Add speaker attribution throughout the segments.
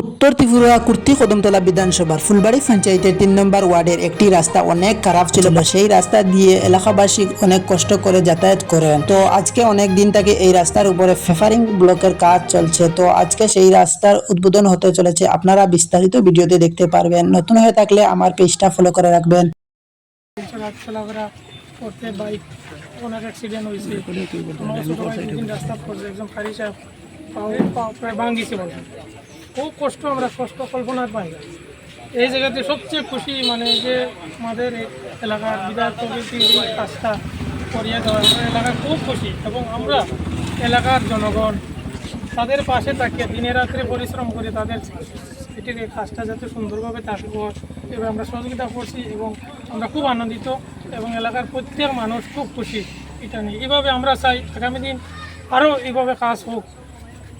Speaker 1: উত্তর ত্রিপুরা কুর্তি কদমতলা বিধানসভার ফুলবাড়ি পঞ্চায়েতের তিন নম্বর ওয়ার্ডের একটি রাস্তা অনেক খারাপ ছিল বা সেই রাস্তা দিয়ে এলাকাবাসী অনেক কষ্ট করে যাতায়াত করেন। তো আজকে অনেক দিন থেকে এই রাস্তার উপরে ফেফারিং ব্লকের কাজ চলছে। তো আজকে সেই রাস্তার উদ্বোধন হতে চলেছে। আপনারা বিস্তারিত ভিডিওতে দেখতে পারবেন। নতুন হয়ে থাকলে আমার পেজটা ফলো করে রাখবেন।
Speaker 2: ভাঙিছে খুব কষ্ট, আমরা কষ্ট কল্পনার পাই। এই জায়গাতে সবচেয়ে খুশি মানে যে আমাদের এলাকার বিধায়ক কাজটা করিয়ে দেওয়া আমরা এলাকা খুব খুশি এবং আমরা এলাকার জনগণ তাদের পাশে থাকিয়ে দিনে রাত্রে পরিশ্রম করে তাদের এটির কাজটা যাতে সুন্দরভাবে থাকব এবং আমরা সহযোগিতা করছি এবং আমরা খুব আনন্দিত এবং এলাকার প্রত্যেক মানুষ খুব খুশি এটা নিয়ে এভাবে আমরা চাই আগামী দিন আরও এইভাবে কাজ হোক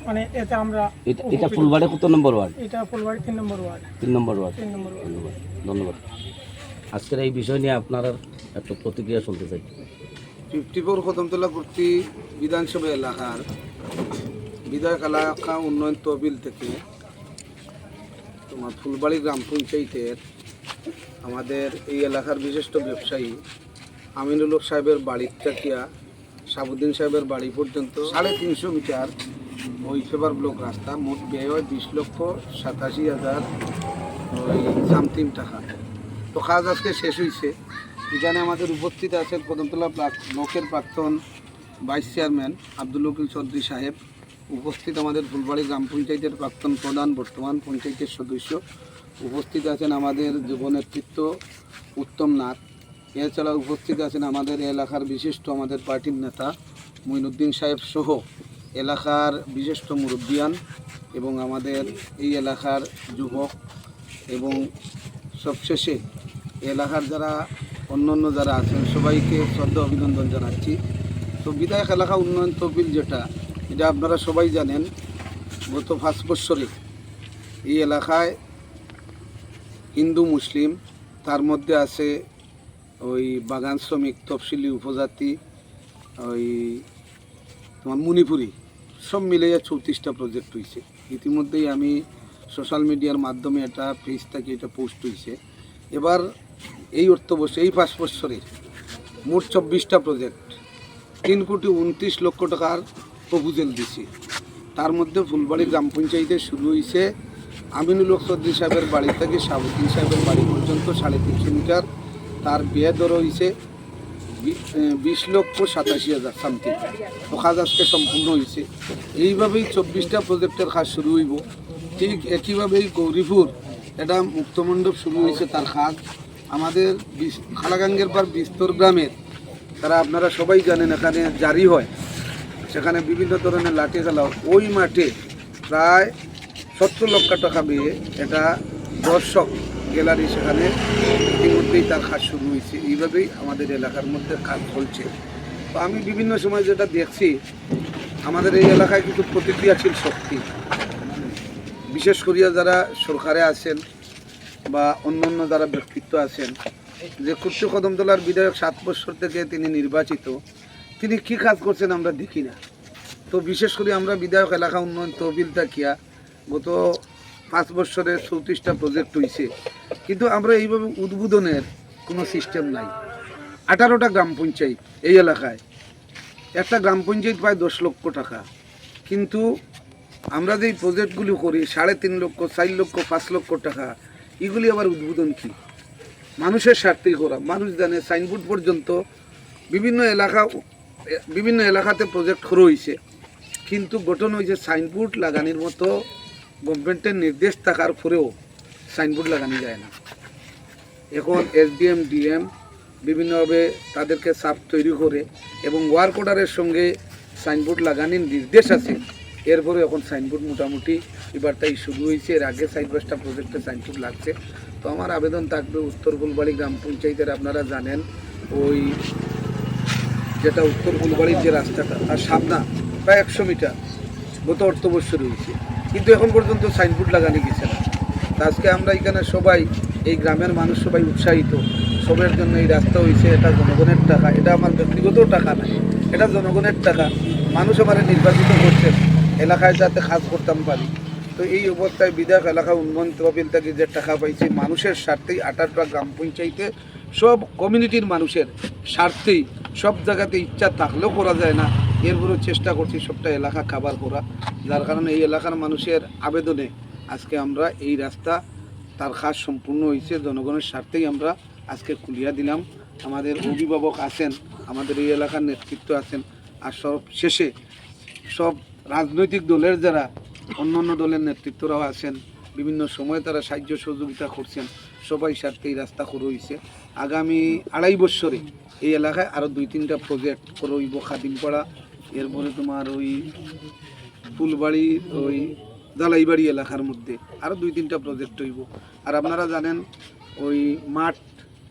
Speaker 2: মানে এতে আমরা
Speaker 3: এটা এটা ফুলবাড়ি কত নম্বর ওয়ার্ড?
Speaker 2: এটা ফুলবাড়ি তিন নম্বর ওয়ার্ড।
Speaker 3: তিন নম্বর ওয়ার্ড।
Speaker 2: তিন নম্বর ওয়ার্ড।
Speaker 3: ধন্যবাদ। ধন্যবাদ। আজকের এই বিষয় নিয়ে আপনার একটা প্রতিক্রিয়া শুনতে চাই।
Speaker 4: ফিফটি ফোর কদমতলা কুর্তি বিধানসভা এলাকার বিধায়ক এলাকা উন্নয়ন তহবিল থেকে তোমার ফুলবাড়ি গ্রাম পঞ্চায়েতের আমাদের এই এলাকার বিশিষ্ট ব্যবসায়ী আমিনুল হক সাহেবের বাড়ির থাকিয়া সাবুদ্দিন সাহেবের বাড়ি পর্যন্ত সাড়ে তিনশো মিটার ফেবার ব্লক রাস্তা, মোট ব্যয় হয় বিশ লক্ষ সাতাশি হাজার, ওই সামথিং টাকা। তো কাজ আজকে শেষ হয়েছে এখানে আমাদের উপস্থিত আছেন কদমতলা ব্লকের প্রাক্তন ভাইস চেয়ারম্যান আব্দুল উকিল চৌধুরী সাহেব। উপস্থিত আমাদের ফুলবাড়ি গ্রাম পঞ্চায়েতের প্রাক্তন প্রধান, বর্তমান পঞ্চায়েতের সদস্য। উপস্থিত আছেন আমাদের যুব নেতৃত্ব উত্তম নাথ। এছাড়া উপস্থিত আছেন আমাদের এলাকার বিশিষ্ট আমাদের পার্টির নেতা মঈনুদ্দিন সাহেব সহ। এলাকার বিশিষ্ট মুরব্বিয়ান এবং আমাদের এই এলাকার যুবক এবং সবশেষে এলাকার যারা অন্য অন্য যারা আছেন, সবাইকে শ্রদ্ধা অভিনন্দন জানাচ্ছি। তো বিধায়ক এলাকা উন্নয়ন তহবিল যেটা, এটা আপনারা সবাই জানেন, গত পাঁচ বৎসরে এই এলাকায় হিন্দু, মুসলিম, তার মধ্যে আছে ওই বাগান শ্রমিক তফসিলি উপজাতি, ওই তোমার মণিপুরি। সব মিলিয়ে চৌত্রিশটা প্রজেক্ট হয়েছে ইতিমধ্যেই আমি সোশ্যাল মিডিয়ার মাধ্যমে এটা পেজ থেকে এটা পোস্ট হয়েছে এবার এই অর্থবর্ষে এই পাঁচ বছরে মোট চব্বিশটা প্রজেক্ট তিন কোটি উনত্রিশ লক্ষ টাকার প্রপোজাল দিছি। তার মধ্যে ফুলবাড়ি গ্রাম পঞ্চায়েতে শুরু হয়েছে আমিনুল চৌধুরী সাহেবের বাড়ি থেকে সাবুদ্দিন সাহেবের বাড়ি পর্যন্ত সাড়ে তিনশো মিটার। তার ব্যয় দর হয়েছে বিশ লক্ষ সাতাশি হাজার সামথিং তো কাজ আজকে সম্পূর্ণ হয়েছে এইভাবেই চব্বিশটা প্রজেক্টের কাজ শুরু হইব। ঠিক একইভাবেই গৌরীপুর এটা মুক্তমণ্ডপ শুরু হয়েছে তার কাজ। আমাদের খালাগাঙ্গের পর বিস্তর গ্রামের, তারা আপনারা সবাই জানেন, এখানে জারি হয়। সেখানে বিভিন্ন ধরনের লাঠি খেলা ওই মাঠে প্রায় সত্তর লক্ষ টাকা দিয়ে এটা দর্শক গ্যালারি সেখানে ইতিমধ্যেই তার কাজ শুরু হয়েছে। এইভাবেই আমাদের এলাকার মধ্যে কাজ চলছে। তো আমি বিভিন্ন সময় যেটা দেখছি, আমাদের এই এলাকায় কিন্তু প্রতিক্রিয়াশীল শক্তি। বিশেষ করিয়া যারা সরকারে আছেন বা অন্য অন্য যারা ব্যক্তিত্ব আছেন, যে কুর্তি কদমতলার বিধায়ক সাত বছর থেকে তিনি নির্বাচিত, তিনি কি কাজ করছেন আমরা দেখি না। তো বিশেষ করে আমরা বিধায়ক এলাকা উন্নয়ন তহবিল থাকিয়া গত পাঁচ বছরে চৌত্রিশটা প্রজেক্ট হয়েছে কিন্তু আমরা এইভাবে উদ্বোধনের কোনো সিস্টেম নাই। আঠারোটা গ্রাম পঞ্চায়েত এই এলাকায়। একটা গ্রাম পঞ্চায়েত পায় দশ লক্ষ টাকা। কিন্তু আমরা যে প্রজেক্টগুলি করি, সাড়ে তিন লক্ষ, চার লক্ষ, পাঁচ লক্ষ টাকা, এগুলি আবার উদ্বোধন কি? মানুষের স্বার্থেই করা। মানুষ জানে সাইনবোর্ড পর্যন্ত বিভিন্ন এলাকা, বিভিন্ন এলাকাতে প্রজেক্ট শুরু হয়েছে কিন্তু গঠন হয়েছে সাইনবোর্ড লাগানির মতো গভর্নমেন্টের নির্দেশ থাকার পরেও সাইনবোর্ড লাগানো যায় না। এখন এসডিএম ডিএম বিভিন্নভাবে তাদেরকে চাপ তৈরি করে এবং ওয়ার্ক অর্ডারের সঙ্গে সাইনবোর্ড লাগানোর নির্দেশ আছে। এরপরে এখন সাইনবোর্ড মোটামুটি এবারটাই শুরু হয়েছে। এর আগে সাইড বাসটা প্রজেক্টে সাইনবোর্ড লাগছে। তো আমার আবেদন থাকবে উত্তর ফুলবাড়ি গ্রাম পঞ্চায়েতের, আপনারা জানেন, ওই যেটা উত্তর ফুলবাড়ির যে রাস্তাটা, তার সামনা প্রায় একশো মিটার। গত অর্থ বছর হয়েছে। কিন্তু এখন পর্যন্ত সাইনবোর্ড লাগানো গেছে না। আজকে আমরা এখানে সবাই, এই গ্রামের মানুষ সবাই উৎসাহিত। সবের জন্য এই রাস্তা হয়েছে, এটা জনগণের টাকা, এটা আমার ব্যক্তিগত টাকা নাই এটা জনগণের টাকা। মানুষ আমার নির্বাচিত করছেন এলাকায় যাতে কাজ করতাম পারি। তো এই অবস্থায় বিধায়ক এলাকা উন্নয়ন তহবিল থেকে যে টাকা পাইছে, মানুষের স্বার্থেই আঠারোটা গ্রাম পঞ্চায়েতে সব কমিউনিটির মানুষের স্বার্থেই সব জায়গাতে ইচ্ছা থাকলেও করা যায় না। এরপরেও চেষ্টা করছি সবটা এলাকা খাবার করা, যার কারণে এই এলাকার মানুষের আবেদনে আজকে আমরা এই রাস্তা তার কাজ সম্পূর্ণ হয়েছে, জনগণের স্বার্থেই আমরা আজকে খুলিয়া দিলাম। আমাদের অভিভাবক আছেন, আমাদের এই এলাকার নেতৃত্ব আছেন, আর সব শেষে সব রাজনৈতিক দলের যারা অন্য অন্য দলের নেতৃত্বরাও আছেন, বিভিন্ন সময়ে তারা সাহায্য সহযোগিতা করছেন, সবাই স্বার্থে এই রাস্তা করে হয়েছে আগামী আড়াই বছরে এই এলাকায় আরও দুই তিনটা প্রজেক্ট করে হইব খাদিমপাড়া এরপরে তোমার ওই ফুলবাড়ি, ওই দালাইবাড়ি এলাকার মধ্যে আরও দুই তিনটা প্রজেক্ট হইব। আর আপনারা জানেন, ওই মাঠ,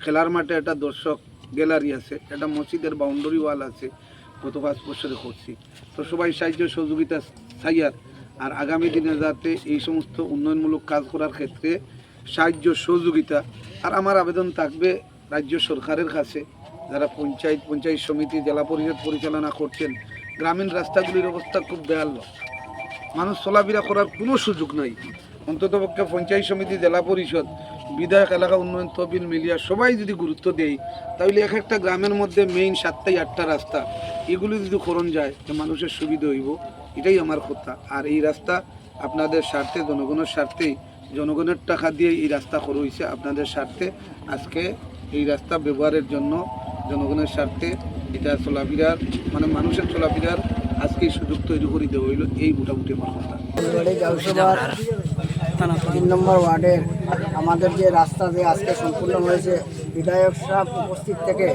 Speaker 4: খেলার মাঠে একটা দর্শক গ্যালারি আছে, একটা মসজিদের বাউন্ডারি ওয়াল আছে, গত পাঁচ বছরে করছি। তো সবাই সাহায্য সহযোগিতা চাইয়ার, আর আগামী দিনে যাতে এই সমস্ত উন্নয়নমূলক কাজ করার ক্ষেত্রে সাহায্য সহযোগিতা, আর আমার আবেদন থাকবে রাজ্য সরকারের কাছে, যারা পঞ্চায়েত পঞ্চায়েত সমিতি, জেলা পরিষদ পরিচালনা করছেন গ্রামীণ রাস্তাগুলির অবস্থা খুব বেহাল। মানুষ চলাফেরা করার কোনো সুযোগ নাই। অন্ততপক্ষে পঞ্চায়েত সমিতি, জেলা পরিষদ, বিধায়ক এলাকা উন্নয়ন তহবিল মিলিয়া সবাই যদি গুরুত্ব দেয়, তাহলে এক একটা গ্রামের মধ্যে মেইন সাতটাই আটটা রাস্তা। এগুলি যদি করণ যায়, তো মানুষের সুবিধা হইব। এটাই আমার কথা। আর এই রাস্তা আপনাদের স্বার্থে, জনগণের স্বার্থেই জনগণের টাকা দিয়ে এই রাস্তা করা হয়েছে আপনাদের স্বার্থে। আজকে এই রাস্তা ব্যবহারের জন্য জনগণের স্বার্থে এটা চলাফেরার মানে মানুষের চলাফেরার আজকে সুযোগ তৈরি করে দেওয়া হইল, এই মোটামুটি আমার কথা।
Speaker 5: তিন নম্বর ওয়ার্ডের আমাদের যে রাস্তা যে আজকে সম্পূর্ণ হয়েছে, বিধায়ক সাহেব উপস্থিত থেকে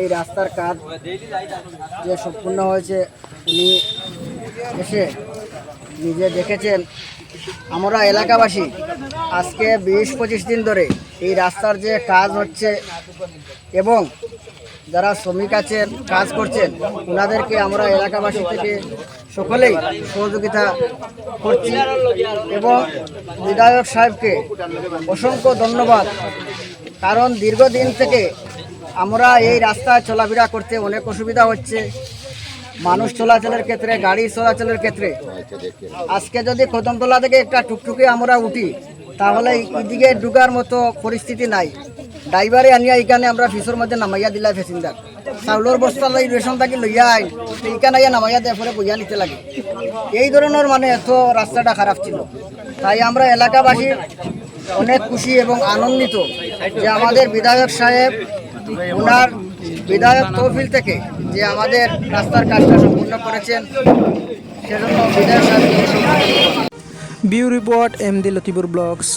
Speaker 5: এই রাস্তার কাজ যে সম্পূর্ণ হয়েছে, উনি এসে নিজে দেখেছেন। আমরা এলাকাবাসী আজকে বিশ পঁচিশ দিন ধরে এই রাস্তার যে কাজ হচ্ছে এবং যারা শ্রমিক আছেন, কাজ করছেন ওনাদেরকে আমরা এলাকাবাসী থেকে সকলেই সহযোগিতা করছি এবং বিধায়ক সাহেবকে অসংখ্য ধন্যবাদ। কারণ দীর্ঘদিন থেকে আমরা এই রাস্তায় চলাফেরা করতে অনেক অসুবিধা হচ্ছে। মানুষ চলাচলের ক্ষেত্রে, গাড়ি চলাচলের ক্ষেত্রে। আজকে যদি কদমতলা থেকে একটা টুকটুকি আমরা উঠি, তাহলে এদিকে ঢুকার মতো পরিস্থিতি নাই। ড্রাইভারে আনিয়া এখানে আমরা ফিসের মধ্যে নামাইয়া দিলা প্যাসেঞ্জার চাউলের বস্তা লই রেশন থাকি লইয়া আইন এইখানে আইয়া নামাইয়া দেওয়ার পরে বইয়া নিতে লাগে। এই ধরনের মানে এত রাস্তাটা খারাপ ছিল। তাই আমরা এলাকাবাসী অনেক খুশি এবং আনন্দিত যে আমাদের বিধায়ক সাহেব, ওনার বিধায়ক তহবিল থেকে যে আমাদের রাস্তার কাজটা সম্পূর্ণ করেছেন, সেজন্য বিধায়ক সাহেব
Speaker 1: বিউ রিপোর্ট এম ডি লতিপুর ব্লগস।